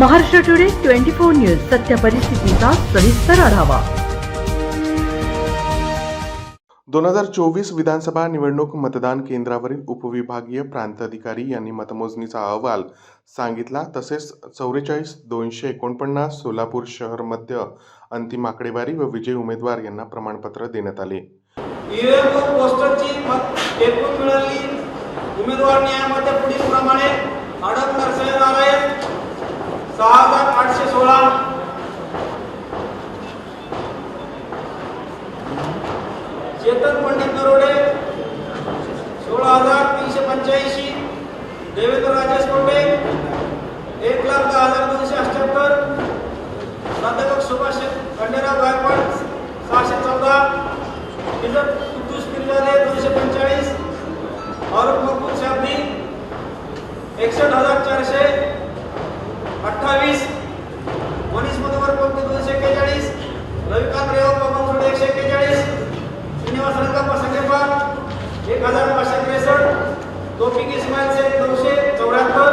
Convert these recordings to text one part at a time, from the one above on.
Maharashtra today twenty four news सत्य परिस्थितीचा सविस्तर आढावा. दोन हजार चोवीस विधानसभा निवडणूक मतदान केंद्रावरील उपविभागीय प्रांत अधिकारी यांनी मतमोजणीचा अहवाल सांगितला. तसेच चौवेचाळीस दोनशे एकोणपन्नास सोलापूर शहर मध्य अंतिम आकडेवारी व विजयी उमेदवार यांना प्रमाणपत्र देण्यात आले. उमेदवार न्यायामध्ये पुढील प्रमाणे अडक नरसळे नारायण सहा हजार आठशे सोळा. चेतन पंडित नरोडे सोळा हजार तीनशे पंच्याऐंशी. देवेंद्र राजेश कोटे एक लाख दहा हजार दोनशे अठ्ठ्याहत्तर प्राध्यापक सुभाष खंडेराव गायकवाड सहाशे चौदा. इजत कुद्दूस पिरजादे दोनशे पंचेचाळीस औरंग मकबूल शाब्दी एकसष्ट हजार चारशे. बावीस. मनीष मधुकर पंत दोनशे एक्केचाळीस? रविकांत रेव पवन एकशे एक्केचाळीस. श्रीनिवास रंगप्पा पाच. एक हजार पाचशे त्रेसष्ट. तोफिक इस्माईल शेख नऊशे चौऱ्याहत्तर.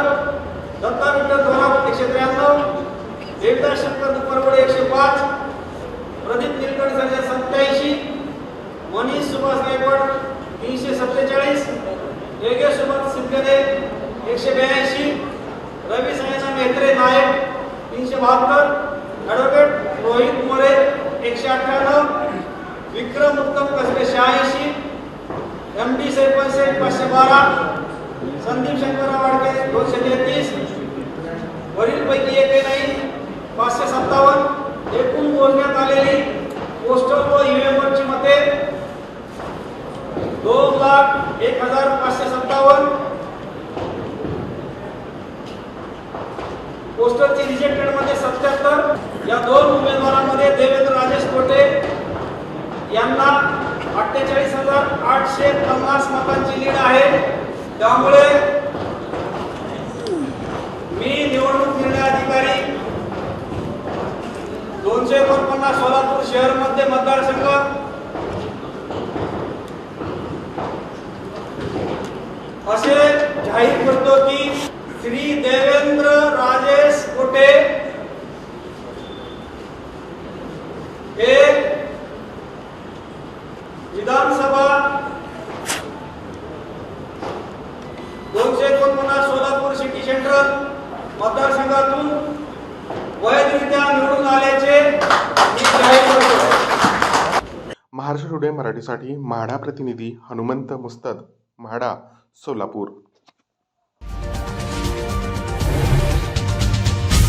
दत्ता विठ्ठल धोराब एकशे त्र्याण्णव. देवदास शंकर दुपारवडे एकशे पाच. प्रदीप निलकणी सरजा सत्याऐंशी. मनीष सुभाष गायकवाड तीनशे सत्तेचाळीस. योगेश सुभाष सिद्धने एकशे ब्याऐंशी. तीनशे बहात्तर ॲडव्होकेट रोहित मोरे एकशे अठ्ठ्याण्णव विक्रम उत्तम कसबे शहाऐंशी एम डी सरपंच पाचशे बारा संदीप शंकरराव वाडके दोनशे तेहतीस वरीलपैकी एक नाही पाचशे सत्तावन्न एकूण मोजण्यात आलेली पोस्टल व ईव्हीएमवरची मते दोन लाख एक हजार पाचशे सत्तावन्न पोस्टरची रिजेक्टेडमध्ये सत्याहत्तर. या दोन उमेदवारांमध्ये देवेंद्र राजेश कोटे यांना अठ्ठेचाळीस हजार आठशे पन्नास मतांची लीड आहे. त्यामुळे मी निवडणूक निर्णय अधिकारी दोनशे एकोणपन्नास सोलापूर शहरमध्ये मतदारसंघ असे जाहीर करतो की श्री देव राजेश कोटे हे विधानसभा दोनशे एकोणपन्नास सोलापूर सिटी सेंट्रल मतदारसंघातून वैधरित्या निवडून आल्याचे मी जाहीर करतो. महाराष्ट्र टुडे मराठीसाठी म्हाडा प्रतिनिधी हनुमंत मुस्तद म्हाडा सोलापूर.